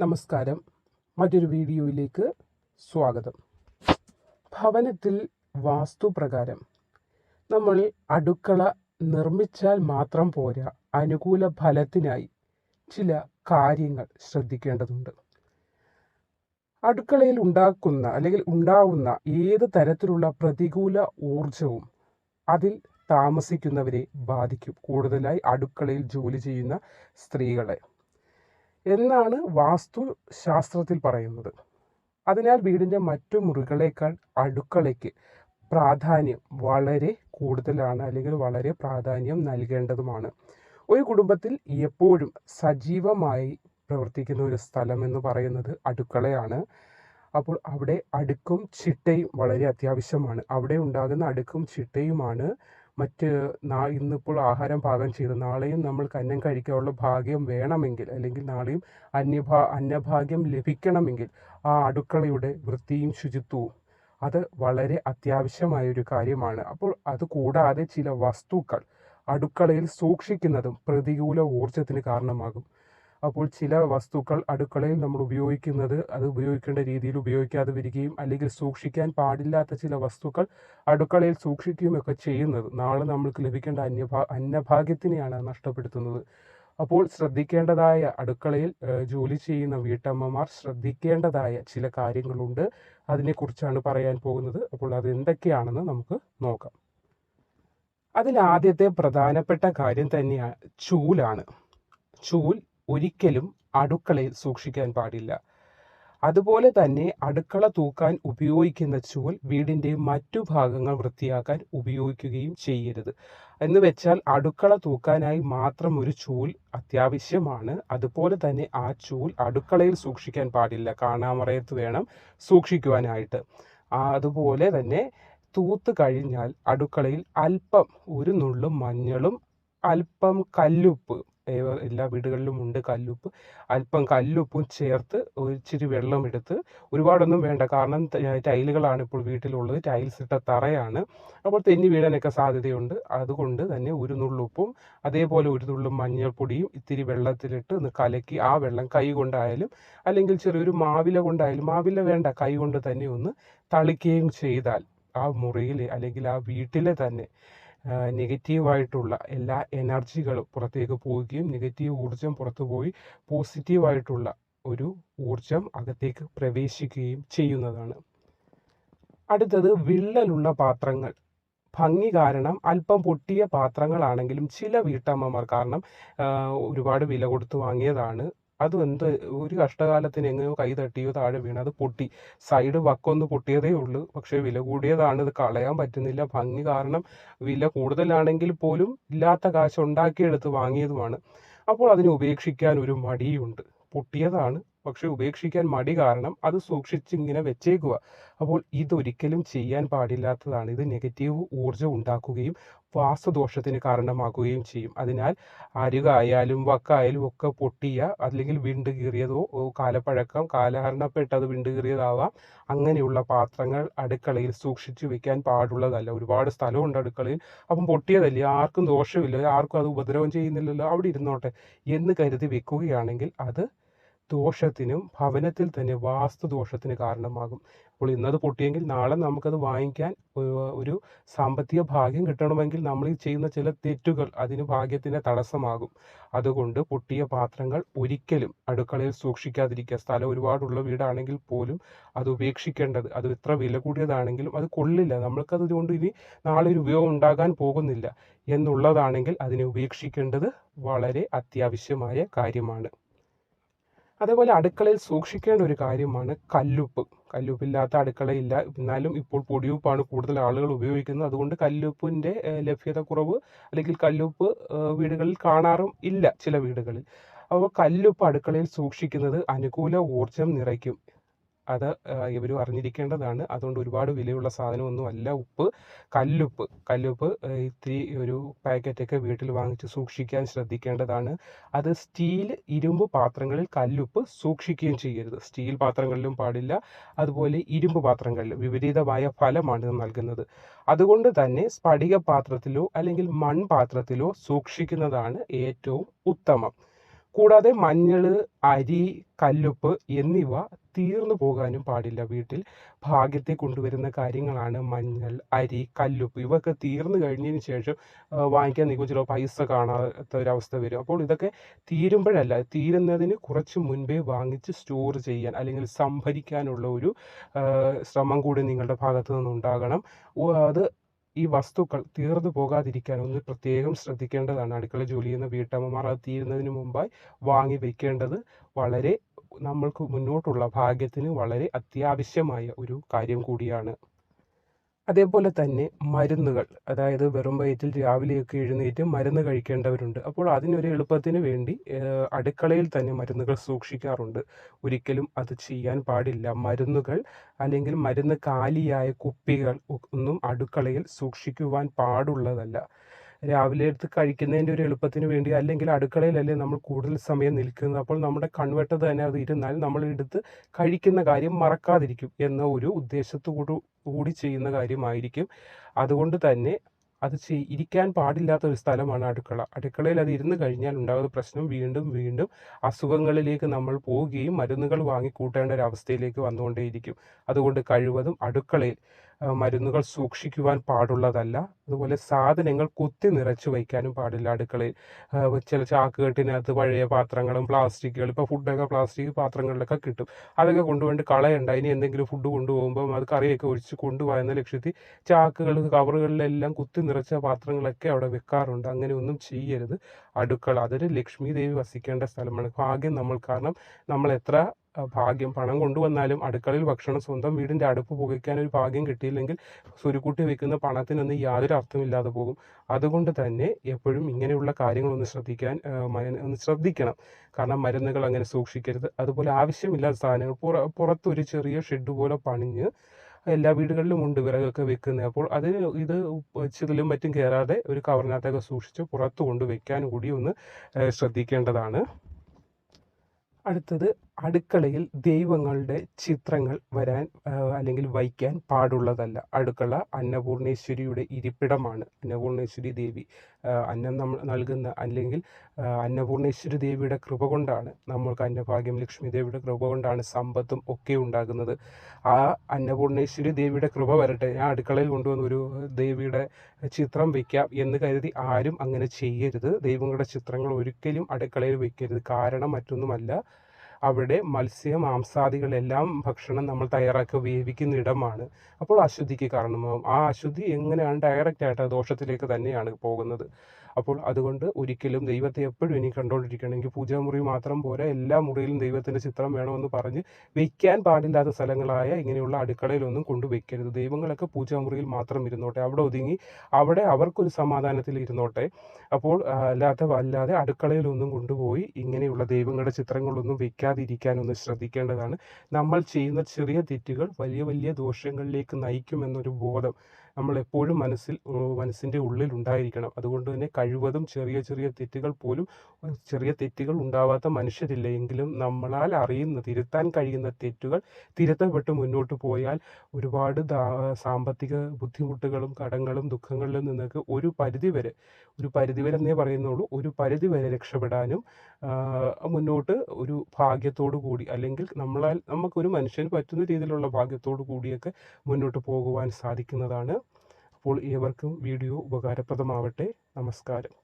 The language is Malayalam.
നമസ്കാരം. മറ്റൊരു വീഡിയോയിലേക്ക് സ്വാഗതം. ഭവനത്തിൽ വാസ്തുപ്രകാരം നമ്മൾ അടുക്കള നിർമ്മിച്ചാൽ മാത്രം പോരാ അനുകൂല ഫലത്തിനായി ചില കാര്യങ്ങൾ ശ്രദ്ധിക്കേണ്ടതുണ്ട്. അടുക്കളയിൽ ഉണ്ടാക്കുന്ന അല്ലെങ്കിൽ ഉണ്ടാവുന്ന ഏത് തരത്തിലുള്ള പ്രതികൂല ഊർജവും അതിൽ താമസിക്കുന്നവരെ ബാധിക്കും. കൂടുതലായി അടുക്കളയിൽ ജോലി ചെയ്യുന്ന സ്ത്രീകളെ. എന്നാണ് വാസ്തു ശാസ്ത്രത്തിൽ പറയുന്നത്. അതിനാൽ വീടിന്റെ മറ്റു മുറികളേക്കാൾ അടുക്കളയ്ക്ക് പ്രാധാന്യം വളരെ കൂടുതലാണ് അല്ലെങ്കിൽ വളരെ പ്രാധാന്യം നൽകേണ്ടതുമാണ്. ഒരു കുടുംബത്തിൽ എപ്പോഴും സജീവമായി പ്രവർത്തിക്കുന്ന ഒരു സ്ഥലം എന്ന് പറയുന്നത് അടുക്കളയാണ്. അപ്പോൾ അവിടെ അടുക്കും ചിട്ടയും വളരെ അത്യാവശ്യമാണ്. അവിടെ ഉണ്ടാകുന്ന അടുക്കും ചിട്ടയുമാണ്. മറ്റ് നാ ഇന്നിപ്പോൾ ആഹാരം പാകം ചെയ്ത് നാളെയും നമ്മൾ കന്നം കഴിക്കാനുള്ള ഭാഗ്യം വേണമെങ്കിൽ അല്ലെങ്കിൽ നാളെയും അന്യഭാ അന്നഭാഗ്യം ലഭിക്കണമെങ്കിൽ ആ അടുക്കളയുടെ വൃത്തിയും ശുചിത്വവും അത് വളരെ അത്യാവശ്യമായ ഒരു കാര്യമാണ്. അപ്പോൾ അത് കൂടാതെ ചില വസ്തുക്കൾ അടുക്കളയിൽ സൂക്ഷിക്കുന്നതും പ്രതികൂല ഊർജത്തിന് കാരണമാകും. അപ്പോൾ ചില വസ്തുക്കൾ അടുക്കളയിൽ നമ്മൾ ഉപയോഗിക്കുന്നത് അത് ഉപയോഗിക്കേണ്ട രീതിയിൽ ഉപയോഗിക്കാതെ വരികയും അല്ലെങ്കിൽ സൂക്ഷിക്കാൻ പാടില്ലാത്ത ചില വസ്തുക്കൾ അടുക്കളയിൽ സൂക്ഷിക്കുകയുമൊക്കെ ചെയ്യുന്നത്. നാളെ നമ്മൾക്ക് ലഭിക്കേണ്ട അന്യഭാ അന്നഭാഗ്യത്തിനെയാണ് നഷ്ടപ്പെടുത്തുന്നത്. അപ്പോൾ ശ്രദ്ധിക്കേണ്ടതായ അടുക്കളയിൽ ജോലി ചെയ്യുന്ന വീട്ടമ്മമാർ ശ്രദ്ധിക്കേണ്ടതായ ചില കാര്യങ്ങളുണ്ട്. അതിനെക്കുറിച്ചാണ് പറയാൻ പോകുന്നത്. അപ്പോൾ അത് എന്തൊക്കെയാണെന്ന് നമുക്ക് നോക്കാം. അതിൽ ആദ്യത്തെ പ്രധാനപ്പെട്ട കാര്യം തന്നെയാണ് ചൂലാണ്. ചൂൽ ഒരിക്കലും അടുക്കളയിൽ സൂക്ഷിക്കാൻ പാടില്ല. അതുപോലെ തന്നെ അടുക്കള തൂക്കാൻ ഉപയോഗിക്കുന്ന ചൂൽ വീടിന്റെ മറ്റു ഭാഗങ്ങൾ വൃത്തിയാക്കാൻ ഉപയോഗിക്കുകയും ചെയ്യരുത്. എന്ന് വെച്ചാൽ അടുക്കള തൂക്കാനായി മാത്രം ഒരു ചൂൽ അത്യാവശ്യമാണ്. അതുപോലെ തന്നെ ആ ചൂൽ അടുക്കളയിൽ സൂക്ഷിക്കാൻ പാടില്ല. കാണാമറയത്ത് വേണം സൂക്ഷിക്കുവാനായിട്ട്. അതുപോലെ തന്നെ തൂത്ത് കഴിഞ്ഞാൽ അടുക്കളയിൽ അല്പം ഒരു നുള്ളു മഞ്ഞളും അല്പം കല്ലുപ്പ് എല്ലാ വീടുകളിലും ഉണ്ട് കല്ലുപ്പ്. അല്പം കല്ലുപ്പും ചേർത്ത് ഇച്ചിരി വെള്ളം എടുത്ത് ഒരുപാടൊന്നും വേണ്ട. കാരണം ടൈലുകളാണ് ഇപ്പോൾ വീട്ടിലുള്ളത്. ടൈൽസ് ഇട്ട തറയാണ്. അപ്പോൾ തെന്നി വീഴാനൊക്കെ സാധ്യതയുണ്ട്. അതുകൊണ്ട് തന്നെ ഒരു നുള്ളുപ്പും അതേപോലെ ഒരു നുള്ളും മഞ്ഞൾപ്പൊടിയും ഇത്തിരി വെള്ളത്തിലിട്ട് ഒന്ന് കലക്കി ആ വെള്ളം കൈ കൊണ്ടായാലും അല്ലെങ്കിൽ ചെറിയൊരു മാവില കൊണ്ടായാലും മാവില വേണ്ട. കൈ കൊണ്ട് തന്നെ ഒന്ന് തളിക്കുകയും ചെയ്താൽ ആ മുറിയിൽ അല്ലെങ്കിൽ ആ വീട്ടിലെ തന്നെ നെഗറ്റീവായിട്ടുള്ള എല്ലാ എനർജികളും പുറത്തേക്ക് പോവുകയും നെഗറ്റീവ് ഊർജം പുറത്തു പോയി പോസിറ്റീവായിട്ടുള്ള ഒരു ഊർജം അകത്തേക്ക് പ്രവേശിക്കുകയും ചെയ്യുന്നതാണ്. അടുത്തത് വിള്ളലുള്ള പാത്രങ്ങൾ. ഭംഗി കാരണം അല്പം പൊട്ടിയ പാത്രങ്ങളാണെങ്കിലും ചില വീട്ടമ്മമാർ കാരണം ഒരുപാട് വില കൊടുത്ത് വാങ്ങിയതാണ്. അത് എന്ത് ഒരു കഷ്ടകാലത്തിന് എങ്ങനെയോ കൈ തട്ടിയോ താഴെ വീണ് അത് പൊട്ടി. സൈഡ് വക്കൊന്ന് പൊട്ടിയതേ ഉള്ളൂ. പക്ഷേ വില കൂടിയതാണ്. ഇത് കളയാൻ പറ്റുന്നില്ല. ഭംഗി കാരണം വില കൂടുതലാണെങ്കിൽ പോലും ഇല്ലാത്ത കാശ് ഉണ്ടാക്കിയെടുത്ത് വാങ്ങിയതുമാണ്. അപ്പോൾ അതിനെ ഉപേക്ഷിക്കാൻ ഒരു മടിയുണ്ട്. പൊട്ടിയതാണ്. പക്ഷെ ഉപേക്ഷിക്കാൻ മടി കാരണം അത് സൂക്ഷിച്ച് ഇങ്ങനെ വെച്ചേക്കുക അപ്പോൾ ഇതൊരിക്കലും ചെയ്യാൻ പാടില്ലാത്തതാണ്. ഇത് നെഗറ്റീവ് ഊർജം ഉണ്ടാക്കുകയും വാസ്തുദോഷത്തിന് കാരണമാക്കുകയും ചെയ്യും. അതിനാൽ അരുകായാലും വക്കായാലും ഒക്കെ പൊട്ടിയ അല്ലെങ്കിൽ വിണ്ട് കീറിയതോ കാലപ്പഴക്കം കാലഹരണപ്പെട്ടത് വിണ്ട് കീറിയതാവാം. അങ്ങനെയുള്ള പാത്രങ്ങൾ അടുക്കളയിൽ സൂക്ഷിച്ചു വെക്കാൻ പാടുള്ളതല്ല. ഒരുപാട് സ്ഥലമുണ്ട് അടുക്കളയിൽ. അപ്പം പൊട്ടിയതല്ലേ? ആർക്കും ദോഷമില്ല. ആർക്കും അത് ഉപദ്രവം ചെയ്യുന്നില്ലല്ലോ. അവിടെ ഇരുന്നോട്ടെ എന്ന് കരുതി വെക്കുകയാണെങ്കിൽ അത് ദോഷത്തിനും ഭവനത്തിൽ തന്നെ വാസ്തുദോഷത്തിന് കാരണമാകും. അപ്പോൾ ഇന്നത് പൊട്ടിയെങ്കിൽ നാളെ നമുക്കത് വാങ്ങിക്കാൻ ഒരു- സാമ്പത്തിക ഭാഗ്യം കിട്ടണമെങ്കിൽ നമ്മൾ ചെയ്യുന്ന ചില തെറ്റുകൾ അതിന് ഭാഗ്യത്തിന് തടസ്സമാകും. അതുകൊണ്ട് പൊട്ടിയ പാത്രങ്ങൾ ഒരിക്കലും അടുക്കളയിൽ സൂക്ഷിക്കാതിരിക്കുക. സ്ഥലം ഒരുപാടുള്ള വീടാണെങ്കിൽ പോലും അത് ഉപേക്ഷിക്കേണ്ടത് അത് എത്ര വില കൂടിയതാണെങ്കിലും അത് കൊള്ളില്ല. നമ്മൾക്കത് കൊണ്ട് ഇനി നാളെ ഒരു ഉപയോഗം ഉണ്ടാകാൻ പോകുന്നില്ല. എന്നുള്ളതാണെങ്കിൽ അതിനെ ഉപേക്ഷിക്കേണ്ടത് വളരെ അത്യാവശ്യമായ കാര്യമാണ്. അതേപോലെ അടുക്കളയിൽ സൂക്ഷിക്കേണ്ട ഒരു കാര്യമാണ് കല്ലുപ്പ്. കല്ലുപ്പില്ലാത്ത അടുക്കളയില്ല എന്നാലും ഇപ്പോൾ പൊടിയുപ്പാണ് കൂടുതൽ ആളുകൾ ഉപയോഗിക്കുന്നത്. അതുകൊണ്ട് കല്ലുപ്പിന്റെ ലഭ്യത കുറവ് അല്ലെങ്കിൽ കല്ലുപ്പ് വീടുകളിൽ കാണാറും ഇല്ല ചില വീടുകളിൽ. അപ്പോൾ കല്ലുപ്പ് അടുക്കളയിൽ സൂക്ഷിക്കുന്നത് അനുകൂല ഊർജം നിറയ്ക്കും. അത് ഇവർ അറിഞ്ഞിരിക്കേണ്ടതാണ്. അതുകൊണ്ട് ഒരുപാട് വിലയുള്ള സാധനമൊന്നും അല്ല ഉപ്പ് കല്ലുപ്പ്. കല്ലുപ്പ് ഇത്തിരി ഒരു പാക്കറ്റൊക്കെ വീട്ടിൽ വാങ്ങിച്ച് സൂക്ഷിക്കാൻ ശ്രദ്ധിക്കേണ്ടതാണ്. അത് സ്റ്റീൽ ഇരുമ്പ് പാത്രങ്ങളിൽ കല്ലുപ്പ് സൂക്ഷിക്കുകയും ചെയ്യരുത്. സ്റ്റീൽ പാത്രങ്ങളിലും പാടില്ല. അതുപോലെ ഇരുമ്പ് പാത്രങ്ങളിലും വിപരീതമായ ഫലമാണ് ഇത് നൽകുന്നത്. അതുകൊണ്ട് തന്നെ സ്ഫടിക പാത്രത്തിലോ അല്ലെങ്കിൽ മൺപാത്രത്തിലോ സൂക്ഷിക്കുന്നതാണ് ഏറ്റവും ഉത്തമം. കൂടാതെ മഞ്ഞൾ അരി കല്ലുപ്പ് എന്നിവ തീർന്നു പോകാനും പാടില്ല. വീട്ടിൽ ഭാഗ്യത്തെ കൊണ്ടുവരുന്ന കാര്യങ്ങളാണ് മഞ്ഞൾ അരി കല്ലുപ്പ്. ഇവയൊക്കെ തീർന്നു കഴിഞ്ഞതിന് ശേഷം വാങ്ങിക്കാൻ നിൽക്കും ചിലപ്പോൾ പൈസ കാണാത്ത ഒരവസ്ഥ വരും. അപ്പോൾ ഇതൊക്കെ തീരുമ്പോഴല്ല തീരുന്നതിന് കുറച്ച് മുൻപേ വാങ്ങിച്ച് സ്റ്റോർ ചെയ്യാൻ അല്ലെങ്കിൽ സംഭരിക്കാനുള്ള ഒരു ശ്രമം കൂടി നിങ്ങളുടെ ഭാഗത്തു നിന്നുണ്ടാകണം. അത് ഈ വസ്തുക്കൾ തീർന്നു പോകാതിരിക്കാൻ ഒന്ന് പ്രത്യേകം ശ്രദ്ധിക്കേണ്ടതാണ്. അടുക്കള ജോലി ചെയ്യുന്ന വീട്ടമ്മമാർ അത് തീരുന്നതിന് മുമ്പായി വാങ്ങി വെക്കേണ്ടത് വളരെ നമ്മൾക്ക് മുന്നോട്ടുള്ള ഭാഗ്യത്തിന് വളരെ അത്യാവശ്യമായ ഒരു കാര്യം കൂടിയാണ്. അതേപോലെ തന്നെ മരുന്നുകൾ. അതായത് വെറും വയറ്റിൽ രാവിലെയൊക്കെ എഴുന്നേറ്റ് മരുന്ന് കഴിക്കേണ്ടവരുണ്ട്. അപ്പോൾ അതിനൊരു എളുപ്പത്തിന് വേണ്ടി അടുക്കളയിൽ തന്നെ മരുന്നുകൾ സൂക്ഷിക്കാറുണ്ട്. ഒരിക്കലും അത് ചെയ്യാൻ പാടില്ല. മരുന്നുകൾ അല്ലെങ്കിൽ മരുന്ന് കാലിയായ കുപ്പികൾ ഒന്നും അടുക്കളയിൽ സൂക്ഷിക്കുവാൻ പാടുള്ളതല്ല. രാവിലെ എടുത്ത് കഴിക്കുന്നതിന്റെ ഒരു എളുപ്പത്തിന് വേണ്ടി അല്ലെങ്കിൽ അടുക്കളയിലല്ലേ നമ്മൾ കൂടുതൽ സമയം നിൽക്കുന്നത്. അപ്പോൾ നമ്മുടെ കൺവെട്ടത് തന്നെ അത് ഇരുന്നാൽ നമ്മൾ എടുത്ത് കഴിക്കുന്ന കാര്യം മറക്കാതിരിക്കും എന്ന ഒരു ഉദ്ദേശത്തോടു കൂടി ചെയ്യുന്ന കാര്യമായിരിക്കും. അതുകൊണ്ട് തന്നെ അത് ചെയ് ഇരിക്കാൻ പാടില്ലാത്ത ഒരു സ്ഥലമാണ് അടുക്കള. അടുക്കളയിൽ അത് ഇരുന്ന് കഴിഞ്ഞാൽ ഉണ്ടാകുന്ന പ്രശ്നം വീണ്ടും വീണ്ടും അസുഖങ്ങളിലേക്ക് നമ്മൾ പോവുകയും മരുന്നുകൾ വാങ്ങിക്കൂട്ടേണ്ട ഒരു അവസ്ഥയിലേക്ക് വന്നുകൊണ്ടേയിരിക്കും. അതുകൊണ്ട് കഴിവതും അടുക്കളയിൽ. മരുന്നുകൾ സൂക്ഷിക്കുവാൻ പാടുള്ളതല്ല. അതുപോലെ സാധനങ്ങൾ കുത്തി നിറച്ച് വയ്ക്കാനും പാടില്ല അടുക്കളയിൽ. ചില ചാക്കുകെട്ടിനകത്ത് പഴയ പാത്രങ്ങളും പ്ലാസ്റ്റിക്കുകൾ ഇപ്പോൾ ഫുഡൊക്കെ പ്ലാസ്റ്റിക് പാത്രങ്ങളിലൊക്കെ കിട്ടും. അതൊക്കെ കൊണ്ടുപോയിട്ട് കളയണ്ട. ഇനി എന്തെങ്കിലും ഫുഡ് കൊണ്ടുപോകുമ്പോൾ അത് കറിയൊക്കെ ഒഴിച്ച് കൊണ്ടുപോകുന്ന ലക്ഷ്യത്തിൽ ചാക്കുകൾ കവറുകളിലെല്ലാം കുത്തി നിറച്ച പാത്രങ്ങളൊക്കെ അവിടെ വെക്കാറുണ്ട്. അങ്ങനെ ഒന്നും ചെയ്യരുത്. അടുക്കള അതൊരു ലക്ഷ്മി ദേവി വസിക്കേണ്ട സ്ഥലമാണ്. ഭാഗ്യം നമ്മൾ കാരണം നമ്മൾ എത്ര ഭാഗ്യം പണം കൊണ്ടുവന്നാലും അടുക്കളയിൽ ഭക്ഷണം സ്വന്തം വീടിന്റെ അടുപ്പ് പുകയ്ക്കാൻ ഒരു ഭാഗ്യം കിട്ടിയില്ലെങ്കിൽ സുരുക്കൂട്ടി വെക്കുന്ന പണത്തിനൊന്നും യാതൊരു അർത്ഥമില്ലാതെ പോകും. അതുകൊണ്ട് തന്നെ എപ്പോഴും ഇങ്ങനെയുള്ള കാര്യങ്ങളൊന്ന് ശ്രദ്ധിക്കാൻ ഒന്ന് ശ്രദ്ധിക്കണം. കാരണം മരുന്നുകൾ അങ്ങനെ സൂക്ഷിക്കരുത്. അതുപോലെ ആവശ്യമില്ലാത്ത സാധനങ്ങൾ പുറ പുറത്തൊരു ചെറിയ ഷെഡ് പോലെ പണിഞ്ഞ് എല്ലാ വീടുകളിലും ഉണ്ട് വിറകൊക്കെ വെക്കുന്നത്. അപ്പോൾ അത് ഇത് ചിതലും മറ്റും കയറാതെ ഒരു കവറിനകത്തൊക്കെ സൂക്ഷിച്ച് പുറത്ത് കൊണ്ട് വെക്കാൻ കൂടി ഒന്ന് ശ്രദ്ധിക്കേണ്ടതാണ്. അടുത്തത് അടുക്കളയിൽ ദൈവങ്ങളുടെ ചിത്രങ്ങൾ വരാൻ അല്ലെങ്കിൽ വയ്ക്കാൻ പാടുള്ളതല്ല. അടുക്കള അന്നപൂർണേശ്വരിയുടെ ഇരിപ്പിടമാണ്. അന്നപൂർണേശ്വരി ദേവി അന്നം നമ്മൾ നൽകുന്ന അല്ലെങ്കിൽ അന്നപൂർണേശ്വരി ദേവിയുടെ കൃപ കൊണ്ടാണ് നമ്മൾക്ക് അന്നഭാഗ്യം ലക്ഷ്മി ദേവിയുടെ കൃപ കൊണ്ടാണ് സമ്പത്തും ഒക്കെ ഉണ്ടാകുന്നത്. ആ അന്നപൂർണേശ്വരി ദേവിയുടെ കൃപ വരട്ടെ. ഞാൻ അടുക്കളയിൽ കൊണ്ടുവന്ന ഒരു ദേവിയുടെ ചിത്രം വയ്ക്കാം എന്ന് കരുതി ആരും അങ്ങനെ ചെയ്യരുത്. ദൈവങ്ങളുടെ ചിത്രങ്ങൾ ഒരിക്കലും അടുക്കളയിൽ വയ്ക്കരുത് കാരണം മറ്റൊന്നുമല്ല അവിടെ മത്സ്യ മാംസാദികളെല്ലാം ഭക്ഷണം നമ്മൾ തയ്യാറാക്കി വേവിക്കുന്ന ഇടമാണ്. അപ്പോൾ അശുദ്ധിക്ക് കാരണമാകും ആ അശുദ്ധി എങ്ങനെയാണ് ഡയറക്റ്റ് ആയിട്ട് ദോഷത്തിലേക്ക് തന്നെയാണ് പോകുന്നത്. അപ്പോൾ അതുകൊണ്ട് ഒരിക്കലും ദൈവത്തെ എപ്പോഴും ഇനി കണ്ടുകൊണ്ടിരിക്കണമെങ്കിൽ പൂജാമുറി മാത്രം പോരാ. എല്ലാ മുറിയിലും ദൈവത്തിന്റെ ചിത്രം വേണമെന്ന് പറഞ്ഞ് വെക്കാൻ പാടില്ലാത്ത സ്ഥലങ്ങളായ ഇങ്ങനെയുള്ള അടുക്കളയിലൊന്നും കൊണ്ടുവയ്ക്കരുത് ദൈവങ്ങളൊക്കെ പൂജാമുറിയിൽ മാത്രം ഇരുന്നോട്ടെ. അവിടെ ഒതുങ്ങി അവിടെ അവർക്കൊരു സമാധാനത്തിൽ ഇരുന്നോട്ടെ. അപ്പോൾ അല്ലാത്ത അല്ലാതെ അടുക്കളയിലൊന്നും കൊണ്ടുപോയി ഇങ്ങനെയുള്ള ദൈവങ്ങളുടെ ചിത്രങ്ങളൊന്നും വെക്കാതിരിക്കാനൊന്ന് ശ്രദ്ധിക്കേണ്ടതാണ്. നമ്മൾ ചെയ്യുന്ന ചെറിയ തെറ്റുകൾ വലിയ വലിയ ദോഷങ്ങളിലേക്ക് നയിക്കുമെന്നൊരു ബോധം നമ്മൾ എപ്പോഴും മനസ്സിൽ മനസ്സിന്റെ ഉള്ളിൽ ഉണ്ടായിരിക്കണം അതുകൊണ്ട് തന്നെ കഴിവതും ചെറിയ ചെറിയ തെറ്റുകൾ പോലും ചെറിയ തെറ്റുകൾ ഉണ്ടാവാത്ത മനുഷ്യരില്ല എങ്കിലും നമ്മളാൽ അറിയുന്ന തിരുത്താൻ കഴിയുന്ന തെറ്റുകൾ തിരുത്തപ്പെട്ട് മുന്നോട്ട് പോയാൽ ഒരുപാട് സാമ്പത്തിക ബുദ്ധിമുട്ടുകളും കടങ്ങളും ദുഃഖങ്ങളിലും നിന്നൊക്കെ ഒരു പരിധിവരെ ഒരു പരിധിവരെ എന്നേ പറയുന്നുള്ളൂ ഒരു പരിധിവരെ രക്ഷപ്പെടാനും മുന്നോട്ട് ഒരു ഭാഗ്യത്തോടു കൂടി അല്ലെങ്കിൽ നമ്മളാൽ നമുക്കൊരു മനുഷ്യന് പറ്റുന്ന രീതിയിലുള്ള ഭാഗ്യത്തോടു കൂടിയൊക്കെ മുന്നോട്ട് പോകുവാൻ സാധിക്കുന്നതാണ് അപ്പോൾ ഏവർക്കും വീഡിയോ ഉപകാരപ്രദമാവട്ടെ. നമസ്കാരം.